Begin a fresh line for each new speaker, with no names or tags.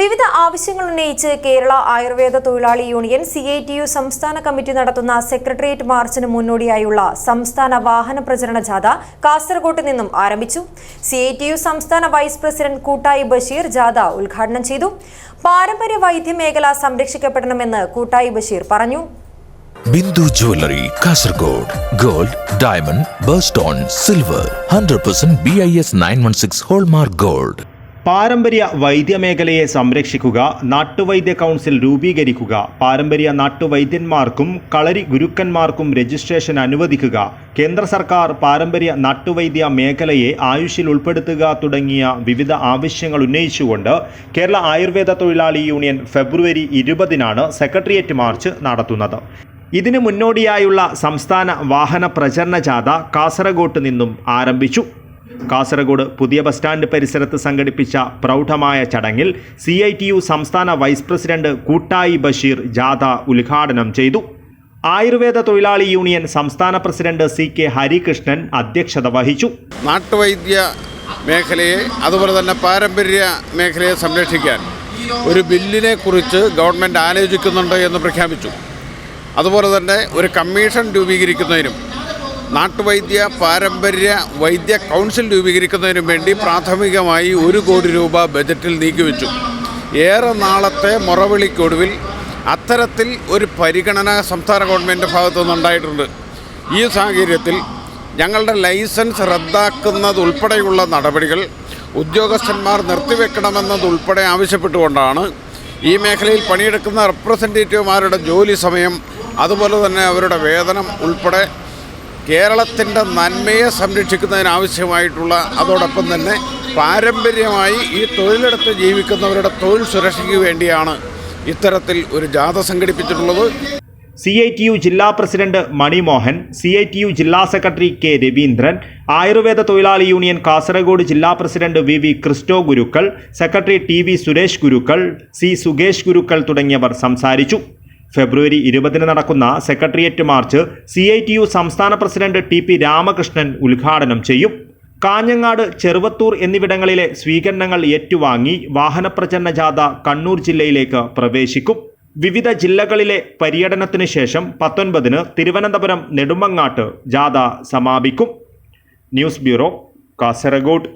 വിവിധ ആവശ്യങ്ങൾ ഉന്നയിച്ച് കേരള ആയുർവേദ തൊഴിലാളി union C I T U സംസ്ഥാന കമ്മിറ്റി നടത്തുന്ന സെക്രട്ടേറിയറ്റ് മാർച്ചിന് മുന്നോടിയായുള്ള സംസ്ഥാന വാഹന പ്രചരണ ജാഥ കാസർഗോട്ട് നിന്നും ആരംഭിച്ചു. സി ഐ ടി യു സംസ്ഥാന വൈസ് പ്രസിഡന്റ് കൂട്ടായി ബഷീർ ജാഥ ഉദ്ഘാടനം ചെയ്തു. പാരമ്പര്യ വൈദ്യമേഖല സംരക്ഷിക്കപ്പെടണമെന്ന് കൂട്ടായി ബഷീർ പറഞ്ഞു.
Bindu jewellery Kasaragod gold diamond birthstone silver hundred percent B I S nine one six hallmark gold
പാരമ്പര്യ വൈദ്യമേഖലയെ സംരക്ഷിക്കുക നാട്ടുവൈദ്യ കൗൺസിൽ രൂപീകരിക്കുക പാരമ്പര്യ നാട്ടുവൈദ്യന്മാർക്കും കളരി ഗുരുക്കന്മാർക്കും രജിസ്ട്രേഷൻ അനുവദിക്കുക കേന്ദ്ര സർക്കാർ പാരമ്പര്യ നാട്ടുവൈദ്യ മേഖലയെ ആയുഷിൽ ഉൾപ്പെടുത്തുക തുടങ്ങിയ വിവിധ ആവശ്യങ്ങൾ ഉന്നയിച്ചുകൊണ്ട് കേരള ആയുർവേദ തൊഴിലാളി യൂണിയൻ ഫെബ്രുവരി ഇരുപതിനാണ് സെക്രട്ടേറിയറ്റ് മാർച്ച് നടത്തുന്നത്. ഇതിനു മുന്നോടിയായുള്ള സംസ്ഥാന വാഹന പ്രചരണ ജാഥ കാസർഗോട്ട് നിന്നും ആരംഭിച്ചു. കാസർഗോഡ് പുതിയ ബസ് സ്റ്റാൻഡ് പരിസരത്ത് സംഘടിപ്പിച്ച പ്രൗഢമായ ചടങ്ങിൽ സി സംസ്ഥാന വൈസ് പ്രസിഡന്റ് കൂട്ടായി ബഷീർ ജാഥ ഉദ്ഘാടനം ചെയ്തു. ആയുർവേദ തൊഴിലാളി യൂണിയൻ സംസ്ഥാന പ്രസിഡന്റ് സി കെ ഹരികൃഷ്ണൻ അധ്യക്ഷത വഹിച്ചു.
നാട്ടുവൈദ്യ മേഖലയെ അതുപോലെ തന്നെ പാരമ്പര്യ മേഖലയെ സംരക്ഷിക്കാൻ ഒരു ബില്ലിനെ കുറിച്ച് ഗവൺമെന്റ് ആലോചിക്കുന്നുണ്ട് എന്ന് പ്രഖ്യാപിച്ചു. അതുപോലെ തന്നെ ഒരു കമ്മീഷൻ രൂപീകരിക്കുന്നതിനും നാട്ടുവൈദ്യ പാരമ്പര്യ വൈദ്യ കൗൺസിൽ രൂപീകരിക്കുന്നതിനു വേണ്ടി പ്രാഥമികമായി ഒരു കോടി രൂപ ബജറ്റിൽ നീക്കിവെച്ചു. ഏറെ നാളത്തെ മുറവിളിക്കൊടുവിൽ അത്തരത്തിൽ ഒരു പരിഗണന സംസ്ഥാന ഗവൺമെന്റ് ഭാഗത്തു നിന്നുണ്ടായിട്ടുണ്ട്. ഈ സാഹചര്യത്തിൽ ഞങ്ങളുടെ ലൈസൻസ് റദ്ദാക്കുന്നതുൾപ്പെടെയുള്ള നടപടികൾ ഉദ്യോഗസ്ഥന്മാർ നിർത്തിവെക്കണമെന്നതുൾപ്പെടെ ആവശ്യപ്പെട്ടുകൊണ്ടാണ് ഈ മേഖലയിൽ പണിയെടുക്കുന്ന റെപ്രസെന്റേറ്റീവുമാരുടെ ജോലി സമയം അതുപോലെ തന്നെ അവരുടെ വേതനം ഉൾപ്പെടെ കേരളത്തിന്റെ നന്മയെ സംരക്ഷിക്കുന്നതിനാവശ്യമായിട്ടുള്ള അതോടൊപ്പം തന്നെ പാരമ്പര്യമായി ഈ തൊഴിലെടുത്ത് ജീവിക്കുന്നവരുടെ തൊഴിൽ സുരക്ഷയ്ക്ക് വേണ്ടിയാണ് ഇത്തരത്തിൽ ഒരു ജാഥ സംഘടിപ്പിച്ചിട്ടുള്ളത്.
സി ഐ ടി യു ജില്ലാ president Manimohan C I T U ജില്ലാ സെക്രട്ടറി കെ രവീന്ദ്രൻ ആയുർവേദ തൊഴിലാളി യൂണിയൻ കാസർഗോഡ് ജില്ലാ president V V Christo Gurukkal secretary T V Suresh Gurukkal C Sukesh Gurukkal തുടങ്ങിയവർ സംസാരിച്ചു. ഫെബ്രുവരി ഇരുപതിന് നടക്കുന്ന secretariat march C I T U സംസ്ഥാന president T P Ramakrishnan ഉദ്ഘാടനം ചെയ്യും. കാഞ്ഞങ്ങാട് ചെറുവത്തൂർ എന്നിവിടങ്ങളിലെ സ്വീകരണങ്ങൾ ഏറ്റുവാങ്ങി വാഹനപ്രചരണ ജാഥ കണ്ണൂർ ജില്ലയിലേക്ക് പ്രവേശിക്കും. വിവിധ ജില്ലകളിലെ പര്യടനത്തിന് ശേഷം പത്തൊൻപതിന് തിരുവനന്തപുരം നെടുമങ്ങാട്ട് ജാഥ സമാപിക്കും. News bureau Kasaragod.